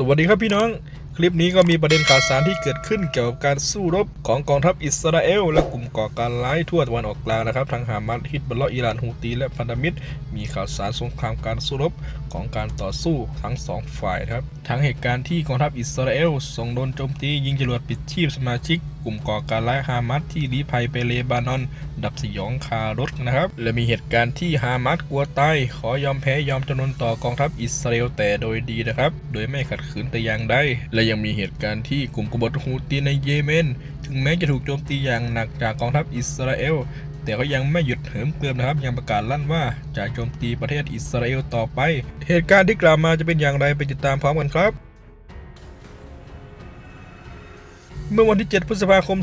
สวัสดีครับพี่น้อง คลิปนี้ก็มีประเด็นข่าวสารที่เกิดขึ้นเกี่ยวกับการสู้รบของกองทัพอิสราเอล และกลุ่มก่อการร้ายทั่วตะวันออกกลางนะครับทั้งฮามาสฮิตบอลลออิหร่านฮูตีและพันธมิตร มีข่าวสารสงครามการสู้รบของการต่อสู้ทั้งสองฝ่ายครับ ทั้งเหตุการณ์ที่กองทัพอิสราเอลส่งโดนโจมตียิงจรวดปิดชีพสมาชิก ลุ่มก่อการร้ายฮามาสที่ลี้ภัยไปเลบานอน ดับสยองคารถนะครับ และมีเหตุการณ์ที่ฮามาสกลัวตายขอยอมแพ้ยอมจำนนต่อกองทัพอิสราเอลแต่โดยดีนะครับ โดยไม่ขัดขืนแต่อย่างใดและยังมีเหตุการณ์ที่กลุ่มกบฏฮูตีในเยเมน ถึงแม้จะถูกโจมตีอย่างหนักจากกองทัพอิสราเอลแต่ก็ยังไม่หยุดเหิมเกริมนะครับ ยังประกาศลั่นว่าจะโจมตีประเทศอิสราเอลต่อไป เหตุการณ์ที่กล่าวมาจะเป็นอย่างไรไปติดตามพร้อมกันครับ เมื่อวันที่ 7 พฤษภาคม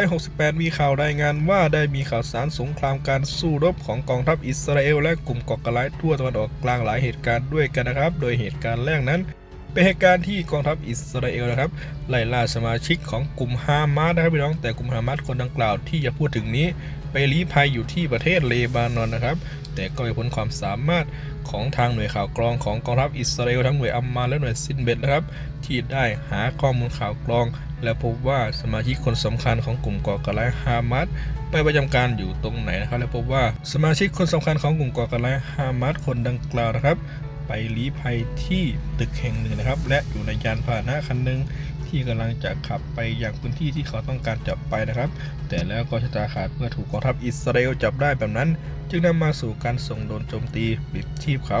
2568 มีข่าวรายงานว่าได้มีข่าวสารสงครามการสู้รบของกองทัพอิสราเอลและกลุ่มก่อการร้ายทั่วตะวันออกกลางหลายเหตุการณ์ด้วยกันนะครับ โดยเหตุการณ์แรกนั้น เป็นเหตุการณ์ที่กองทัพอิสราเอลนะครับไล่ล่าสมาชิกของกลุ่มฮามาสนะครับพี่น้องแต่กลุ่มฮามาสคนดังกล่าวที่จะพูดถึงนี้ไปลี้ภัยอยู่ที่ประเทศเลบานอนนะครับ แต่ก็ไม่พ้นความสามารถของทางหน่วยข่าวกรองของกองทัพอิสราเอลทั้งหน่วยอัมมาและหน่วยซินเบตนะครับ ที่ได้หาข้อมูลข่าวกรอง และพบว่าสมาชิกคนสำคัญของกลุ่มก่อการร้ายฮามาสไปประจำการอยู่ตรงไหนนะครับ และพบว่าสมาชิกคนสำคัญของกลุ่มก่อการร้ายฮามาสคนดังกล่าวนะครับ ไปลี้ภัยที่ตึกแห่งหนึ่งนะครับ และอยู่ในยานพาหนะคันหนึ่งที่กำลังจะขับไปยังพื้นที่ที่เขาต้องการจับไปนะครับ แต่แล้วก็ชะตาขาดเมื่อถูกกองทัพอิสราเอลจับได้แบบนั้น จึงนำมาสู่การส่งโดนโจมตีปิดชีพเขา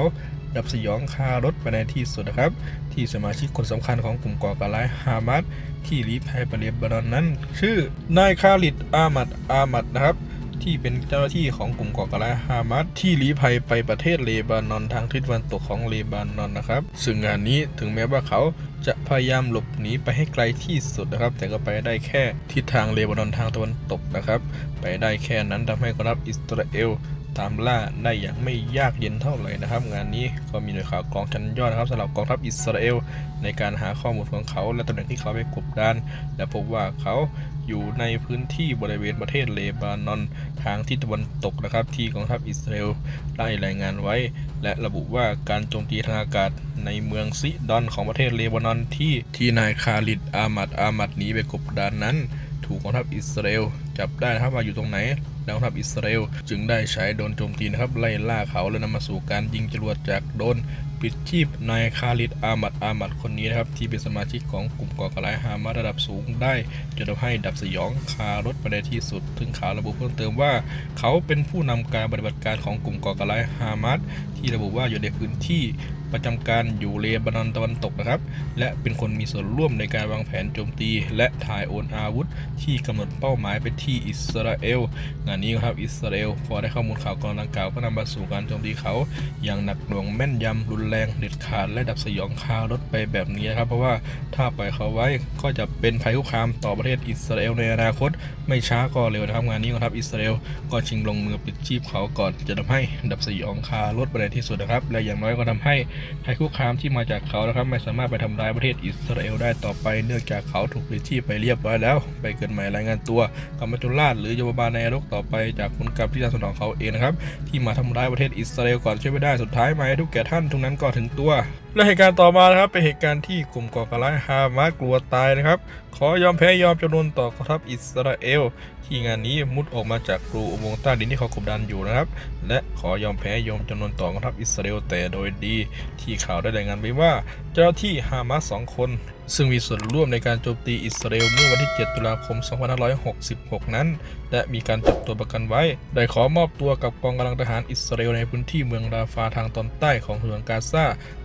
ดับสยองคารถไปในที่สุดนะครับ ที่สมาชิกคนสำคัญของกลุ่มก่อการร้ายฮามาสที่ลี้ภัยไปเลบานอนนั้น ชื่อนายคาลิดอามัดอามัดนะครับ ที่เป็นเจ้าหน้าที่ของกลุ่มก่อการร้ายฮามาสที่ลี้ภัยไปประเทศเลบานอนทางทิศตะวันตกของเลบานอนนะครับ ซึ่งงานนี้ถึงแม้ว่าเขาจะพยายามหลบหนีไปให้ไกลที่สุดนะครับ แต่ก็ไปได้แค่ทิศทางเลบานอนทางตะวันตกนะครับ ไปได้แค่นั้นทำให้กองทัพอิสราเอล ตามล่าได้อย่างไม่ยากเย็นเท่าไหร่นะครับ งานนี้ก็มีหน่วยข่าวกรองชั้นยอดนะครับสำหรับกองทัพอิสราเอลในการหาข้อมูลของเขาและตำแหน่งที่เขาไปกบดาน และพบว่าเขาอยู่ในพื้นที่บริเวณประเทศเลบานอนทางทิศตะวันตกนะครับ ที่กองทัพอิสราเอลได้รายงานไว้ และระบุว่าการโจมตีทางอากาศในเมืองซิดอนของประเทศเลบานอนที่ที่นายคาลิดอามัดอามัดหนีไปกบดานนั้น ถูกกองทัพอิสราเอลจับได้นะครับว่าอยู่ตรงไหน แล้วกองทัพอิสราเอล จึงได้ใช้โดนโจมตีนะครับไล่ล่าเขาและนำมาสู่การยิงจรวดจากโดน ปิดชีพนายคาลิดอามัดอามัดคนนี้นะครับ ที่เป็นสมาชิกของกลุ่มก่อการร้ายฮามาระดับสูงได้จนทำให้ดับสยองคารถไปในที่สุดถึงข่าวระบุเพิ่มเติมว่า เขาเป็นผู้นำการปฏิบัติการของกลุ่มก่อการร้ายฮามาสที่ระบุว่าอยู่ในพื้นที่ประจำการอยู่เลบานอนตะวันตกนะครับ และเป็นคนมีส่วนร่วมในการวางแผนโจมตี และถ่ายโอนอาวุธ ที่กำหนดเป้าหมายไปที่อิสราเอล งานนี้ครับอิสราเอลพอได้ข้อมูลข่าวกรองดังกล่าวก็นำมาสู่การโจมตีเขา อย่างหนักหน่วงแม่นยำรุนแรงเด็ดขาดและดับสยองคารถไปแบบนี้นะครับ เพราะว่าถ้าปล่อยเขาไว้ก็จะเป็นภัยคุกคามต่อประเทศอิสราเอลในอนาคต ไม่ช้าก็เร็วนะครับงานนี้ครับอิสราเอลก็ชิงลงมือปิดชีพเขาก่อนจะทำให้ดับสยองคารถไปในที่สุดนะครับ และอย่างน้อยก็ทำให้ภัยคุกคามที่มาจากเขานะครับ ไม่สามารถไปทำร้ายประเทศอิสราเอลได้ต่อไปเนื่องจากเขาถูกปิดชีพไปเรียบร้อยแล้ว ไปเกิดใหม่รายงานตัวกรรมจุลาชหรือโยบาลในนรกต่อไปจากผลกรรมที่จะสนองเขาเองนะครับที่มาทำร้ายประเทศอิสราเอลก่อนช่วยไม่ได้สุดท้ายมาให้ทุกแก่ท่านทุกนั้นก่อถึงตัว และเหตุการณ์ต่อมานะครับเป็นเหตุการณ์ที่กลุ่มก่อการร้ายฮามาสกลัวตายนะครับ ขอยอมแพ้ยอมจำนนต่อกองทัพอิสราเอล ที่งานนี้มุดออกมาจากรูอุโมงค์ใต้ดินที่เขากบดานอยู่นะครับ และขอยอมแพ้ยอมจำนนต่อกองทัพอิสราเอลแต่โดยดีที่ข่าวได้รายงานไว้ว่า เจ้าหน้าที่ฮามาสสองคน ซึ่งมีส่วนร่วมในการโจมตีอิสราเอลเมื่อวันที่ 7 ตุลาคม 2566 นั้น และมีการจับตัวประกันไว้ ได้ขอมอบตัวกับกองกำลังทหารอิสราเอลในพื้นที่เมืองราฟาทางตอนใต้ของเมืองกาซา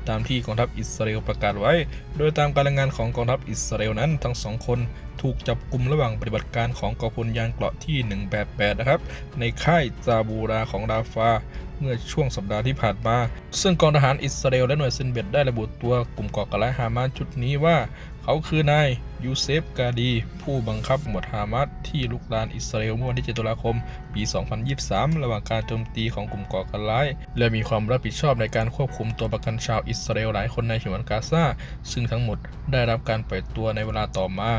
ตามที่กองทัพอิสราเอลประกาศไว้ โดยตามการรายงานของกองทัพอิสราเอลนั้น ทั้งสองคนถูกจับกลุ่มระหว่างปฏิบัติการของกองพลยานเกราะที่ 188 นะครับ ในค่ายซาบูราของราฟา เมื่อช่วงสัปดาห์ที่ผ่านมา ซึ่งกองทหารอิสราเอลและหน่วยซินเบตได้ระบุตัวกลุ่มก่อการร้ายฮามาสชุดนี้ว่า เขาคือนายยูเซฟกาดี ผู้บังคับหมวดฮามาสที่ลุกลานอิสราเอลเมื่อวันที่ 7 ตุลาคม ปี 2023 ระหว่างการโจมตีของกลุ่มก่อการร้าย และมีความรับผิดชอบในการควบคุมตัวประกันชาวอิสราเอลหลายคนในฉนวนกาซาซึ่งทั้งหมดได้รับการปล่อยตัวในเวลาต่อมา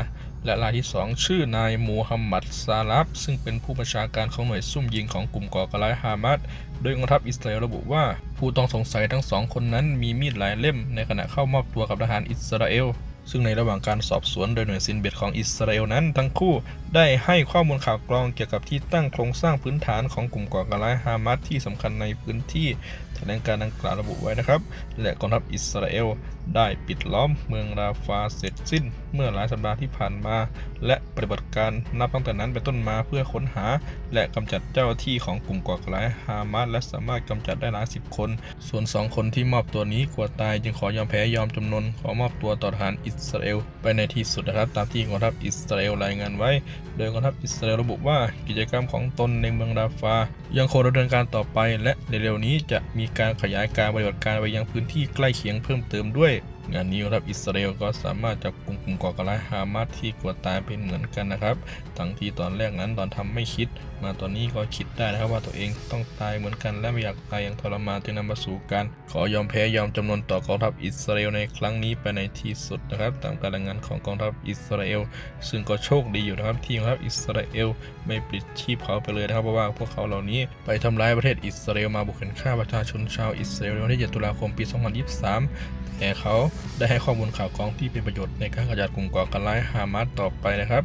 และรายที่ 2 ชื่อนายมูฮัมหมัดซาลับซึ่งเป็นผู้บัญชาการของหน่วยซุ่มยิงของกลุ่มก่อการร้ายฮามาสโดยกองทัพอิสราเอลระบุว่า ผู้ต้องสงสัยทั้งสองคนนั้นมีมีดหลายเล่มในขณะเข้ามอบตัวกับทหารอิสราเอล ซึ่งในระหว่างการสอบสวนโดยหน่วยซินเบตของอิสราเอลนั้น ทั้งคู่ได้ให้ข้อมูลข่าวกรองเกี่ยวกับที่ตั้งโครงสร้างพื้นฐานของกลุ่มก่อการร้ายฮามาสที่สำคัญในพื้นที่แถลงการดังกล่าวระบุไว้นะครับ และกองทัพอิสราเอลได้ปิดล้อมเมืองราฟาเสร็จสิ้น เมื่อหลายสัปดาห์ที่ผ่านมา และปฏิบัติการนับตั้งแต่นั้นเป็นต้นมาเพื่อค้นหา และกำจัดเจ้าที่ของกลุ่มก่อการร้ายฮามาสและสามารถกำจัดได้หลายสิบคน ส่วนสองคนที่มอบตัวนี้กลัวตายจึงขอยอมแพ้ยอมจำนนขอมอบตัวต่อทหารอิสสราเอลไปในที่สุดนะครับ ตามที่กองทัพอิสราเอลรายงานไว้ โดยกองทัพอิสราเอลระบุว่ากิจกรรมของตนในเมืองราฟา ยังคงดำเนินการต่อไป และในเร็วนี้จะมีการขยายการปฏิบัติการไปยังพื้นที่ใกล้เคียงเพิ่มเติมด้วย งานนี้กองทัพอิสราเอลก็สามารถจับกลุ่มกลุ่มก่อการร้ายฮามาสที่กลัวตายเป็นเหมือนกันนะครับทั้งที่ตอนแรกนั้นตอนทำไม่คิด มาตอนนี้ก็คิดได้นะครับว่าตัวเองต้องตายเหมือนกัน และไม่อยากตายอย่างทรมานจึงนำมาสู่การขอยอมแพ้ยอมจำนนต่อกองทัพอิสราเอลในครั้งนี้ไปในที่สุดนะครับ ตามการรายงานของกองทัพอิสราเอล ซึ่งก็โชคดีอยู่นะครับที่กองทัพอิสราเอลไม่ปลิดชีพเขาไปเลยนะครับเพราะว่าพวกเขาเหล่านี้ไปทำร้ายประเทศอิสราเอลมาบุกเข็นฆ่าประชาชนชาวอิสราเอลในวันที่7ตุลาคมปี 2023 แต่เขาได้ให้ข้อมูลข่าวกรองที่เป็นประโยชน์ในการขจัดกลุ่มก่อการร้ายฮามาสต่อไปนะครับ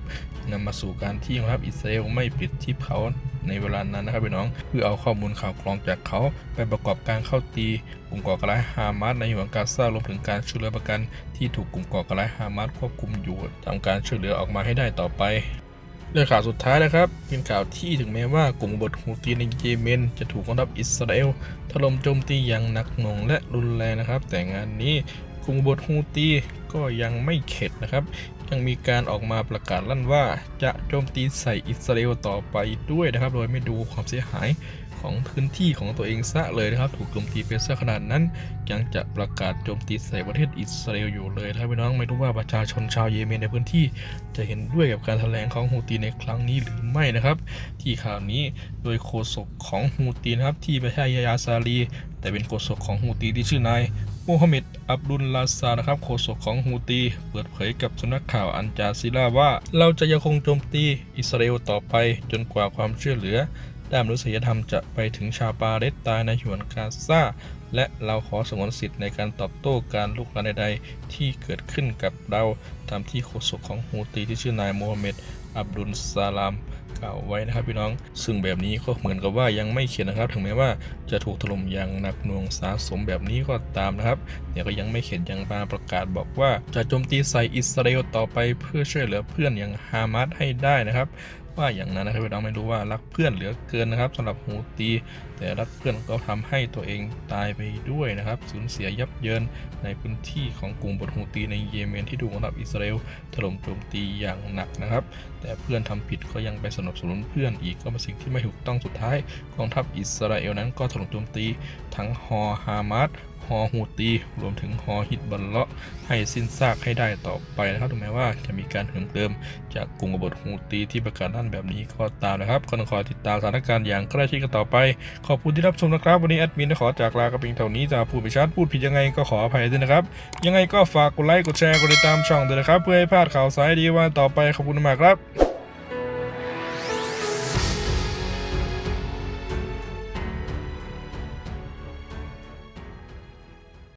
นำมาสู่การที่กองทัพอิสราเอลไม่ปิดชีพเขาในเวลานั้นนะครับพี่น้องเพื่อเอาข้อมูลข่าวกรองจากเขาไปประกอบการเข้าตีกลุ่มก่อการร้ายฮามาสในหวงกาซารวมถึงการช่วยเหลือประกันที่ถูกกลุ่มก่อการร้ายฮามาสควบคุมอยู่ทำการช่วยเหลือออกมาให้ได้ต่อไป เรื่องข่าวสุดท้ายนะครับ เป็นข่าวที่ถึงแม้ว่ากลุ่มบทฮูตีในเยเมน จะถูกกองทัพอิสราเอลถล่มโจมตีอย่างหนักหน่วงและรุนแรงนะครับ แต่งานนี้กลุ่มบทฮูตีก็ยังไม่เข็ดนะครับ ยังมีการออกมาประกาศลั่นว่า จะโจมตีใส่อิสราเอลต่อไปด้วยนะครับ โดยไม่ดูความเสียหายของพื้นที่ของตัวเองซะเลยนะครับ ถูกโจมตีไปซะขนาดนั้น ยังจะประกาศโจมตีใส่ประเทศอิสราเอลอยู่เลยนะครับพี่น้องไม่รู้ว่าประชาชนชาวเยเมนในพื้นที่ จะเห็นด้วยกับการแถลงของฮูตีในครั้งนี้หรือไม่นะครับ ที่ข่าวนี้โดยโฆษกของฮูตีนะครับที่ไม่ใช่ยายาซาลี แต่เป็นโฆษกของฮูตีที่ชื่อนาย มฮัมหม็ดอับดุลลาซานะครับโฆษกของฮูตี เปิดเผยกับสำนักข่าวอันจาซิล่าว่า เราจะยังคงโจมตีอิสราเอลต่อไปจนกว่าความช่วยเหลือด้านมนุษยธรรมจะไปถึงชาวปาเลสไตน์ในฉนวนกาซาและเราขอสงวนสิทธิ์ในการตอบโต้การลุกรานใดๆที่เกิดขึ้นกับเราตามที่โฆษกของฮูตีที่ชื่อนายโมฮัมเหม็ดอับดุลซาลาม กล่าวไว้นะครับพี่น้อง ซึ่งแบบนี้ก็เหมือนกับว่ายังไม่เขียนนะครับ ถึงแม้ว่าจะถูกถล่มอย่างหนักหน่วงสาสมแบบนี้ก็ตามนะครับแต่ก็ยังไม่เขียนยังมาประกาศบอกว่าจะโจมตีใส่อิสราเอลต่อไปเพื่อช่วยเหลือเพื่อนอย่างฮามาสให้ได้นะครับ ว่าอย่างนั้นนะครับพี่น้องไม่รู้ว่ารักเพื่อนเหลือเกินนะครับสำหรับฮูตี แต่รักเพื่อนก็ทำให้ตัวเองตายไปด้วยนะครับ สูญเสียยับเยินในพื้นที่ของกลุ่มบทฮูตีในเยเมนที่ถูกกองทัพอิสราเอลถล่มโจมตีอย่างหนักนะครับ แต่เพื่อนทำผิดก็ยังไปสนับสนุนเพื่อนอีกก็เป็นสิ่งที่ไม่ถูกต้องสุดท้ายกองทัพอิสราเอลนั้นก็ถล่มโจมตีทั้งฮอฮามาสฮอฮูตีรวมถึงฮอฮิตบัลเลาะให้สิ้นซากให้ได้ต่อไปนะครับถึงแม้ว่าจะมีการเหิมเติม จากกลุ่มกบฏฮูตีที่ประกาศนั่นแบบนี้ก็ตามนะครับก็ต้องคอยติดตามสถานการณ์อย่างใกล้ชิดกันต่อไปขขอบคุณที่รับชมนะครับ วันนี้แอดมินขอจากลากระเพียงเท่านี้จะพูดไปชัดพูดผิดยังไงก็ขออภัยด้วยนะครับ ยังไงก็ฝากกดไลค์กดแชร์กดติดตามช่องด้วยนะครับ เพื่อให้พลาดข่าวสารดีวันต่อไปขอบคุณมากครับ